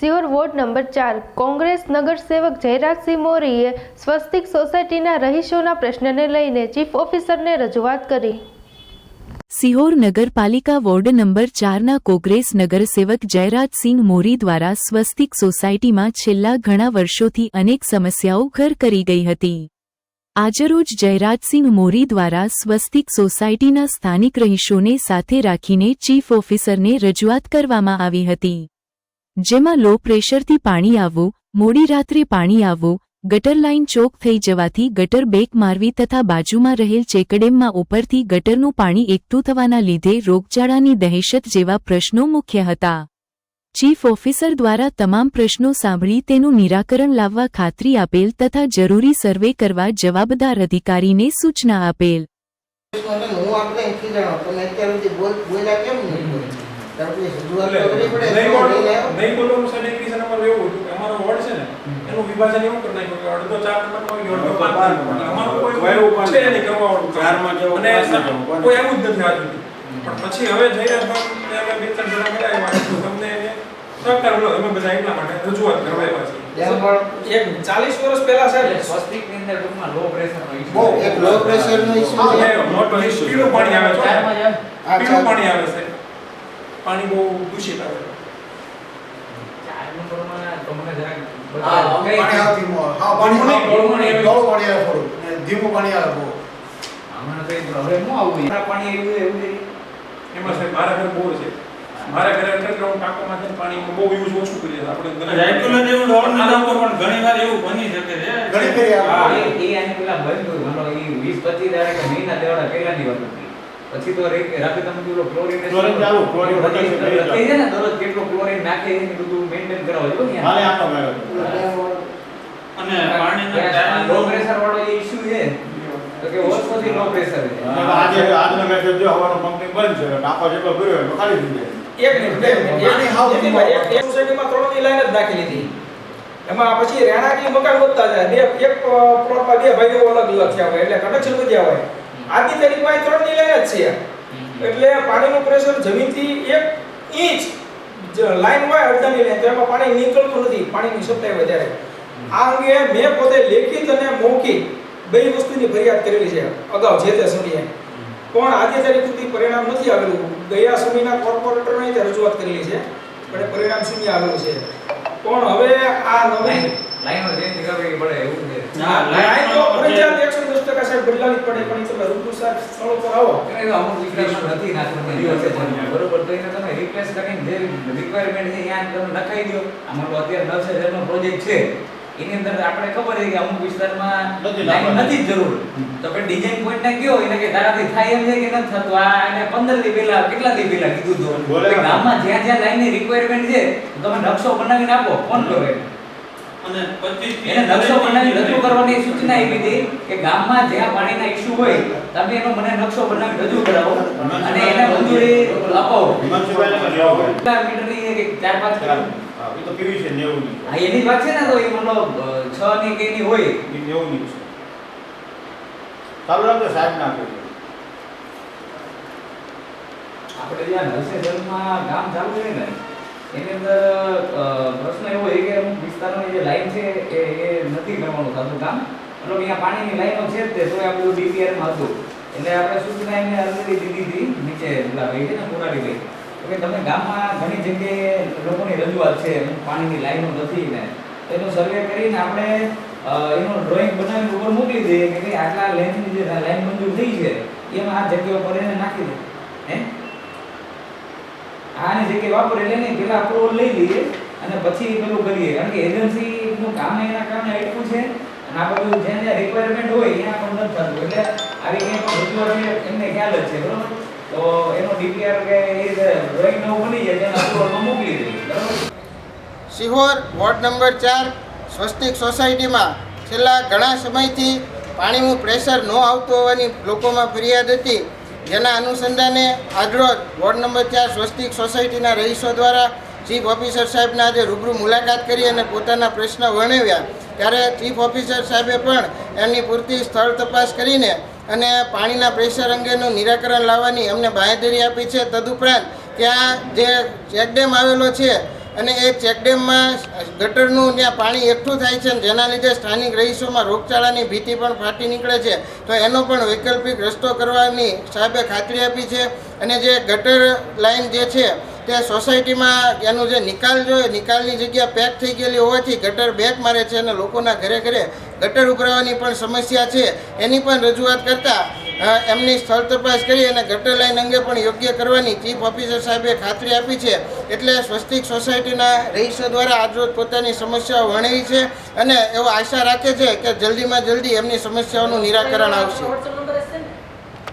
સિયોર ward number ચાર, કોંગ્રેસ નગરસેવક જયરાજસિંહ મોરીએ સ્વસ્તિક સોસાયટીના રહીશોના પ્રશ્નને લઈને ચીફ ઓફિસરને રજૂઆત કરી. સિહોર નગરપાલિકા વોર્ડ નંબર ચારના કોંગ્રેસ નગરસેવક જયરાજસિંહ મોરી દ્વારા સ્વસ્તિક સોસાયટીમાં છેલ્લા ઘણા વર્ષોથી અનેક સમસ્યાઓ ઘર કરી ગઈ હતી. આજરોજ જયરાજસિંહ મોરી દ્વારા સ્વસ્તિક સોસાયટીના સ્થાનિક રહીશોને સાથે રાખીને ચીફ ઓફિસરને રજૂઆત કરવામાં આવી હતી. જેમાં લો પ્રેશરથી પાણી આવવું, મોડી રાત્રે પાણી આવવું, ગટર લાઇન ચોક થઈ જવાથી ગટર બેક મારવી તથા બાજુમાં રહેલ ચેકડેમમાં ઉપરથી ગટરનું પાણી એકઠું થવાના લીધે રોગચાળાની દહેશત જેવા પ્રશ્નો મુખ્ય હતા. ચીફ ઓફિસર દ્વારા તમામ પ્રશ્નો સાંભળી તેનું નિરાકરણ લાવવા ખાતરી આપેલ તથા જરૂરી સર્વે કરવા જવાબદાર અધિકારીને સૂચના આપેલ. નહીં બોલવાનું સાહેબ એક અમારું એવું હતું કે અમારો વોર્ડ છે ને એનું વિભાજન એવું કરી નાખ્યું કે અડધો ચાર નંબરમાં હોય, અડધો પાંચ નંબરમાં. અમારું કોઈ. છે નહીં કરવાવાળું. ચારમાં જવું, અને કોઈ આવ્યું જ નથી આજ પણ પછી હવે જયરાજભાઈને અમે બે ત્રણ જણા મળ્યા એમાં તમને સહકાર મળ્યો. અમે બધા એટલા માટે રજૂઆત કરવા આવ્યા છીએ. એક ચાલીસ વર્ષ પહેલા સાહેબ અંદર ટૂંકમાં લો એક લો છે. મોટો પીળું પાણી આવે છે પીળું પાણી આવે છે પાણી બહુ દૂષિત આવે છે ચાર નંબરમાં જરાક પાણી આવે ધીમું. હા, પાણી ધીમું નહીં, આવે. ગળું પાણી આવે. ગળું પાણી આવે થોડું. ધીમું પાણી આવે બહુ. હમણાં તો હવે હું આવું પાણી એવું એવું એમાં સાહેબ મારા ઘરે બોર છે મારા ઘરે અંડરગ્રાઉન્ડ ટાંકોમાંથી પાણી બહુ યુઝ ઓછું કરીએ આપણે રેગ્યુલર એવું પણ ઘણી વાર એવું બની શકે છે ઘણી ફેરી એ આની પેલા બંધ થયું. મતલબ એ વીસ પચીસ દાડા કે મહિના દેવાડા પહેલાની વાત હતી. પછી તો રે- રાતે તમે પેલો ક્લોરીન ક્લોરીન ચાલુ, ક્લોરીન લખી છે ને દરરોજ કેટલો ક્લોરીન નાખે એ બધું મેન્ટેન કરાવો છો ને હાલે આટો માર્યો. અને પાણીના ત્યાં લો પ્રેશર વાળો એ ઇશ્યુ છે. તો કે વર્ષોથી લો પ્રેશર છે. આજે આજનો મેસેજ જો હવાનો પંપની બંધ છે ટાપો જેટલો ભર્યો એટલો ખાલી થઈ જાય. એક મિનિટ પાણી હાવ એક સોસાયટીમાં ત્રણની લાઈન જ નાખી લીધી. એમાં પછી રહેણાંકી મકાન વધતા જાય. બે એક પ્લોટમાં બે ભાઈઓ અલગ અલગ થયા હોય એટલે કનેક્શન વધ્યા હોય. આજની તારીખમાં ત્રણની લાઈન જ છે. એટલે પાણીનું પ્રેશર જમીનથી એક ઇંચ લાઈન હોય અડધાની લાઈન તો એમાં પાણી નીકળતું નથી પાણીની સપ્લાય વધારે. આ અંગે મેં પોતે લેખિત અને મૌખિક બે વસ્તુની ફરિયાદ કરેલી છે અગાઉ જે તે સમયે. પણ આજે તારીખ સુધી પરિણામ નથી આવેલું. ગયા સમયના કોર્પોરેટરને તે રજૂઆત કરેલી છે પણ પરિણામ શૂન્ય આવેલું છે. પણ હવે આ નવી લાઈનો ચેન્જ કરવી પડે એવું છે. હા, લાઈન તો ફરજિયાત એકસો દસ જ પડે પણ તમે સાહેબ સ્થળો પર આવો. એટલે અમુક વિસ્તારમાં નથી નાખવાની બરોબર તો એને તમે રિપ્લેસ કરીને જે રિક્વાયરમેન્ટ છે ત્યાં તમે નખાઈ દો. આમાં તો અત્યારે દસ હજારનો પ્રોજેક્ટ છે. એની અંદર આપણે ખબર છે કે અમુક વિસ્તારમાં નથી લાઈન નથી જરૂર. તો આપણે ડિઝાઇન પોઈન્ટ ને કયો એને કે તારાથી થાય એમ છે કે નથી થતું? આ એને 15 દી પહેલા કેટલા દી પહેલા કીધું તો ગામમાં જ્યાં જ્યાં લાઈનની રિક્વાયરમેન્ટ છે તો તમે નકશો બનાવીને આપો ફોન કરો. અને 25 એને નકશો બનાવી રજૂ કરવાની સૂચના આપી હતી કે ગામમાં જ્યાં પાણીના ઇસ્યુ હોય તમે એનો મને નકશો બનાવી રજૂ કરાવો અને એને મંજૂરી અપાવો મ્યુનિસિપાલિટીમાં લેવા હોય. કેટલા મીટરની ચાર પાંચ તો કેવી છે ની હા એની વાત છે ને તો એ મતલબ અ, ની કે એની હોય. એ નેવું ની છે. સારું લાગે સાહેબ ના કહ્યું આપણે જ્યાં નરસિંહ જન્મમાં ગામ ચાલુ છે ને એની અંદર પ્રશ્ન એવો છે કે અમુક વિસ્તારોની જે લાઈન છે એ એ નથી કરવાનું થતું કામ. મતલબ અહીંયા પાણીની લાઈનો છે તે, તો આપણું DPR હતું. એટલે આપણે સૂચના એને અલરેડી દીધી હતી, નીચે પેલા ભાઈ છે ને તો કે તમે ગામમાં ઘણી જગ્યાએ લોકોની રજૂઆત છે પાણીની લાઈનો નથી ને. એનો સર્વે કરીને આપણે એનો ડ્રોઈંગ બનાવીને ઉપર મોકલી દઈએ કે ભાઈ આટલા લાઈનની જે લાઈન મંજૂર થઈ છે, એમાં આ જગ્યા પર એને નાખી દે. હે? આની જગ્યાએ વાપરે એટલે નહીં, પેલા અપ્રુવલ લઈ લઈએ અને પછી પેલું કરીએ. કારણ કે એજન્સી નું કામ એના કારણે એટલું છે અને આ બધું જ્યાં જ્યાં રિક્વાયરમેન્ટ હોય, ત્યાં પણ નથી થતું. એટલે આવી કંઈ પણ રજૂઆત એમને ખ્યાલ જ છે, બરોબર? તો એનો ડીપીઆર કે એ ડ્રોઈંગ નવું બની જાય, તેને અપ્રુવલમાં મોકલી દઈએ, બરોબર? સિહોર વોર્ડ નંબર ચાર, સ્વસ્તિક સોસાયટીમાં છેલ્લા ઘણા સમયથી પાણીનું પ્રેશર ન આવતું હોવાની લોકોમાં ફરિયાદ હતી. જેના અનુસંધાને આજરોજ વોર્ડ નંબર ચાર સ્વસ્તિક સોસાયટીના રહીશો દ્વારા ચીફ ઓફિસર સાહેબને આજે રૂબરૂ મુલાકાત કરી અને પોતાના પ્રશ્ન વર્ણવ્યા. ત્યારે ચીફ ઓફિસર સાહેબે પણ એની પૂરતી સ્થળ તપાસ કરીને અને પાણીના પ્રેશર અંગેનું નિરાકરણ લાવવાની અમને બાંહેધરી આપી છે. તદુપરાંત ત્યાં જે ચેકડેમ આવેલો છે અને એ ચેકડેમમાં ગટરનું ત્યાં પાણી એકઠું થાય છે જેના લીધે સ્થાનિક રહીશોમાં રોગચાળાની ભીતિ પણ ફાટી નીકળે છે. તો એનો પણ વૈકલ્પિક રસ્તો કરવાની સાહેબે ખાતરી આપી છે અને જે ગટર લાઈન જે છે તે સોસાયટીમાં એનું જે નિકાલ જોઈએ નિકાલની જગ્યા પેક થઈ ગયેલી હોવાથી ગટર બેક મારે છે અને લોકોના ઘરે ઘરે ગટર ઉભરાવાની પણ સમસ્યા છે. એની પણ રજૂઆત કરતા એમની સ્થળ તપાસ કરી અને ગટર લાઈન અંગે પણ યોગ્ય કરવાની ચીફ ઓફિસર સાહેબે ખાતરી આપી છે. એટલે સ્વસ્તિક સોસાયટીના રહીશો દ્વારા આજરોજ પોતાની સમસ્યાઓ વર્ણવી છે અને એવો આશા રાખે છે કે જલ્દીમાં જલ્દી એમની સમસ્યાઓનું નિરાકરણ આવશે.